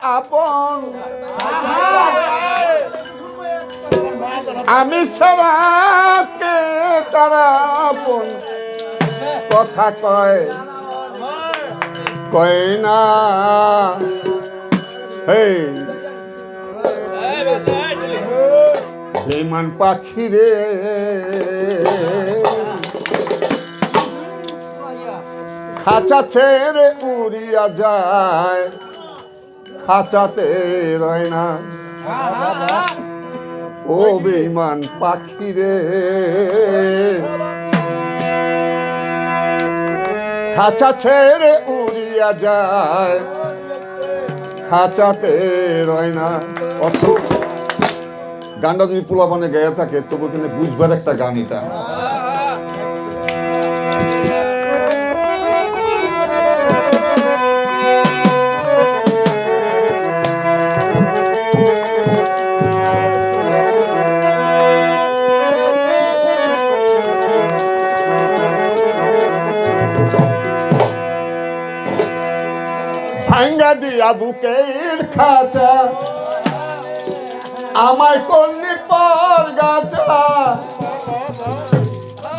আপন। আমি ছাড়া কে তারা আপন? কথা কয়। কয় না। বেমান পাখি রে। খাঁচা ছেড়ে উড়িয়া যায়। খাঁচাতে রয় না। ও বেমান পাখি রে খাঁচা ছেড়ে উড়িয়া যায়। খাঁচাতে রয় না। অর্থ গানটা যদি পোলাপানে গেয়ে থাকে, তবু কিন্তু বুঝবার একটা গান এটা। দিয়া বুকের খাঁচা। আমায় করলি পর গাছা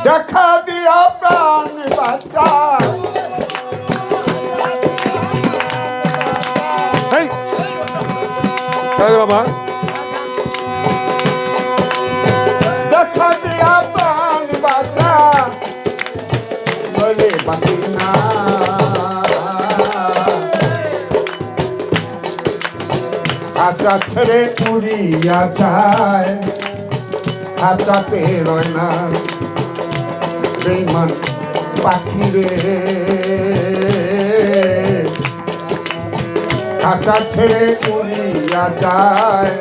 দেখা দিয়া প্রাণ বাচ্চা বাবা। দেখা দিয়া প্রাণ বাচ্চা বলে বাকি না পুড়িয়া যায়। খাঁচাতে রয় না। বেমান পাখি রে। খাঁচা ছেড়ে পুড়িয়া যায়।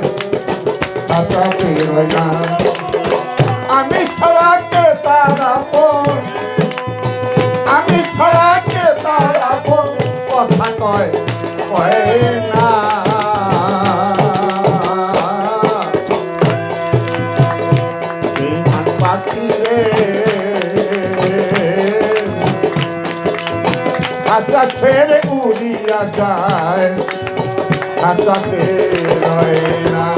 খাঁচাতে রয় না। পাখি রে খাঁচা ছেড়ে উড়িয়া যায় খাঁচাতে রয় না।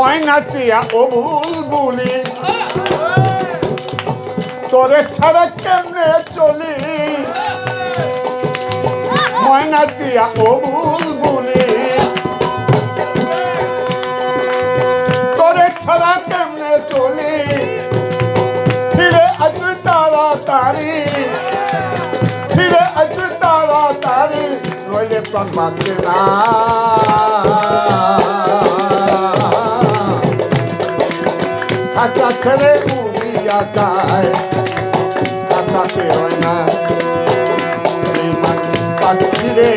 ময়নাটিয়া ও বুলবুলি তোরে ছাড়া কেমনে চলি? ময়নাটিয়া ও বুলবুলি তোরে ছাড়া কেমনে চলি? ফিরে আসবি তাড়াতাড়ি। ফিরে আসবি তাড়াতাড়ি। নইলে প্রাণ বাঁচবে না। খাঁচা উড়িয়া যায়। কাটাতে হয় না বেঈমান রে।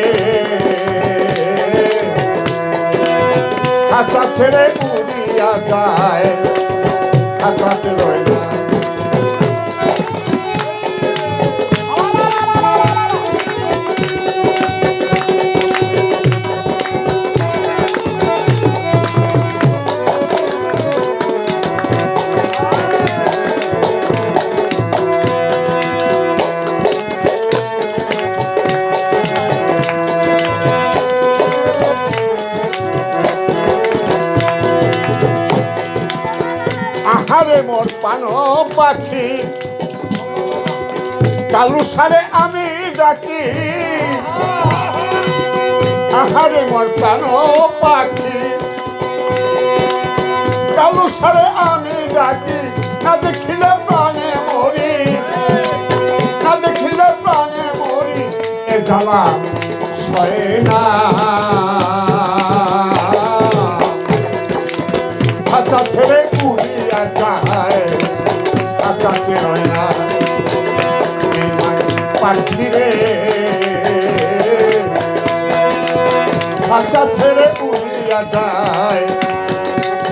খাঁচা ছেড়ে উড়িয়া যায়। কাটাতে রয় না আহারে মোর পানো পাখি। কালু সারে আমি ডাকি। আহারে মোর পানো পাখি। কালু সারে আমি ডাকি, না দেখিলে প্রাণে মরি। না দেখিলে প্রাণে মরি, এ জ্বালা সয়ে না। যায়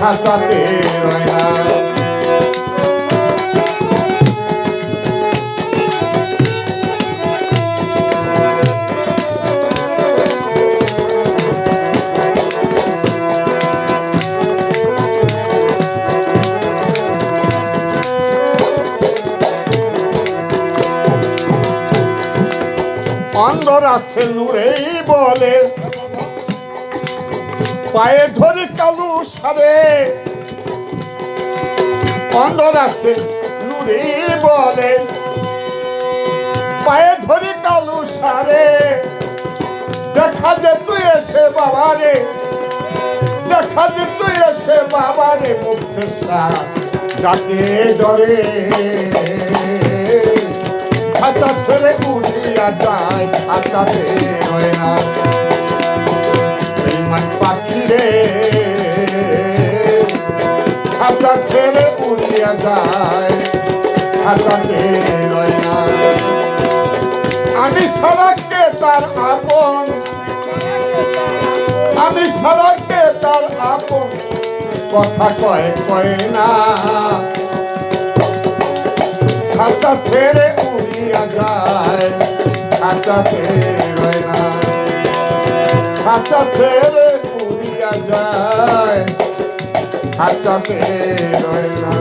খাঁচাতে রয় না। অন্ধর বলে পায়ে ধরে কালু সারে। অন্ধর আছে, নূরে বলে, পায়ে ধরে কালু সারে। দেখা দে তুই এসে বাবারে দেখা দে তুই এসে বাবারে মুখে ডাকে ধরে খাঁচা ছেড়ে উড়িয়া যায় রয় না। আমি সারাকে তার আপন কথা কয় কয় না। খাঁচা ছেড়ে উড়িয়া যায় খাঁচাতে রয় না। খাঁচা ছেড়ে উড়িয়া যায় খাঁচাতে রয় না।